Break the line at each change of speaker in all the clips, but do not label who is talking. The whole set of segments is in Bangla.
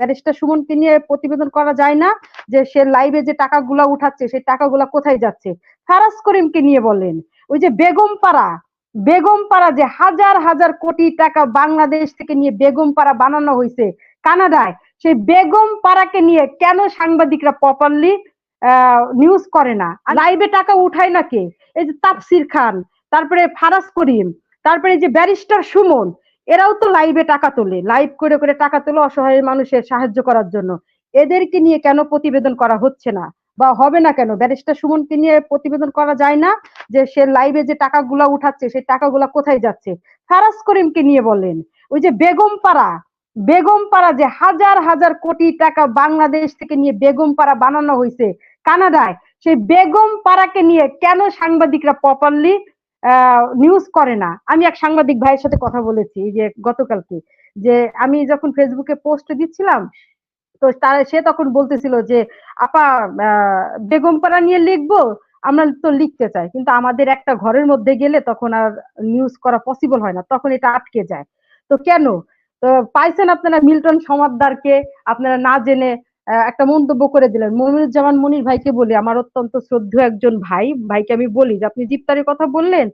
ব্যারিস্টার সুমনকে নিয়ে প্রতিবেদন করা যায় না যে সে লাইভে যে টাকাগুলা উঠাচ্ছে, সেই টাকাগুলা কোথায় যাচ্ছে? ফারাজ করিমকে নিয়ে বলেন। ওই যে বেগম পাড়া বেগম পাড়া যে হাজার হাজার কোটি টাকা বাংলাদেশ থেকে নিয়ে বেগম পাড়া বানানো হয়েছে কানাডায়, সেই বেগম পাড়াকে নিয়ে কেন সাংবাদিকরা প্রপারলি নিউজ করে না? লাইভে টাকা উঠায় না কে এই যে তাফসির খান, তারপরে ফারাজ করিম, তারপরে যে ব্যারিস্টার সুমন এরাও তো লাইভে টাকা তোলে। লাইভ করে করে টাকা তোলে অসহায় মানুষের সাহায্য করার জন্য। এদেরকে নিয়ে কেন প্রতিবেদন করা হচ্ছে না? বা হবে না কেন? ব্যারিস্টার সুমনকে নিয়ে প্রতিবেদন করা যায় না? যে সে লাইভে যে টাকাগুলা উঠাচ্ছে, সেই টাকাগুলা কোথায় যাচ্ছে? ফারাজ করিমকে নিয়ে বলেন। ওই যে বেগম পাড়া বেগম পাড়া যে হাজার হাজার কোটি টাকা বাংলাদেশ থেকে নিয়ে বেগম পাড়া বানানো হয়েছে কানাডায়, সেই বেগম পাড়াকে নিয়ে কেন সাংবাদিকরা প্রপারলি নিউজ করে না। আমি এক সাংবাদিক ভাইয়ের সাথে কথা বলেছি যে গতকালকে, যে আমি যখন ফেসবুকে পোস্ট দিচ্ছিলাম, তো তার, সে তখন বলতেছিল যে, আপা বেগম পাড়া নিয়ে লিখব, আমরা তো লিখতে চাই। কিন্তু আমাদের একটা ঘরের মধ্যে গেলে তখন আর নিউজ করা পসিবল হয় না, তখন এটা আটকে যায়। তো কেন? তো পাইছেন আপনারা মিল্টন সমাদদারকে, আপনারা না জেনে একটা মন্তব্য করে দিলেন। মনিরুজ্জামান মনির ভাইকে বলি, আমার অত্যন্ত শ্রদ্ধেয় একজন ভাই, ভাইকে আমি বলি যে, আপনি জিপ্তারের কথা বললেন,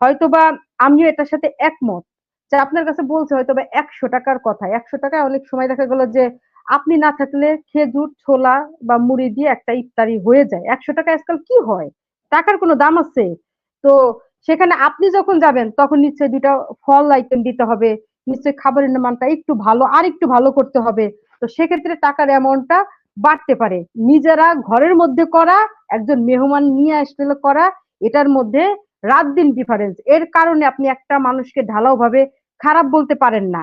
হয়তোবা আমিও এটার সাথে একমত যে, আপনার কাছে বলছে হয়তোবা একশো টাকার কথা। একশো টাকায় অনেক সময় দেখা গেল যে, আপনি না থাকলে খেজুর, ছোলা বা মুড়ি দিয়ে একটা ইফতারি হয়ে যায়। একশো টাকা আজকাল কি হয়? টাকার কোনো দাম আছে? তো সেখানে আপনি যখন যাবেন, তখন নিশ্চয়ই দুটা ফল আইটেম দিতে হবে। নিশ্চয়ই খাবারের মানটা একটু ভালো আর একটু ভালো করতে হবে। তো সেক্ষেত্রে টাকার অ্যামাউন্টটা বাড়তে পারে। নিজেরা ঘরের মধ্যে করা, একজন মেহমান নিয়ে আসলে করা, এটার মধ্যে রাত দিন ডিফারেন্স এর কারণে আপনি একটা মানুষকে ঢালাও ভাবে খারাপ বলতে পারেন না।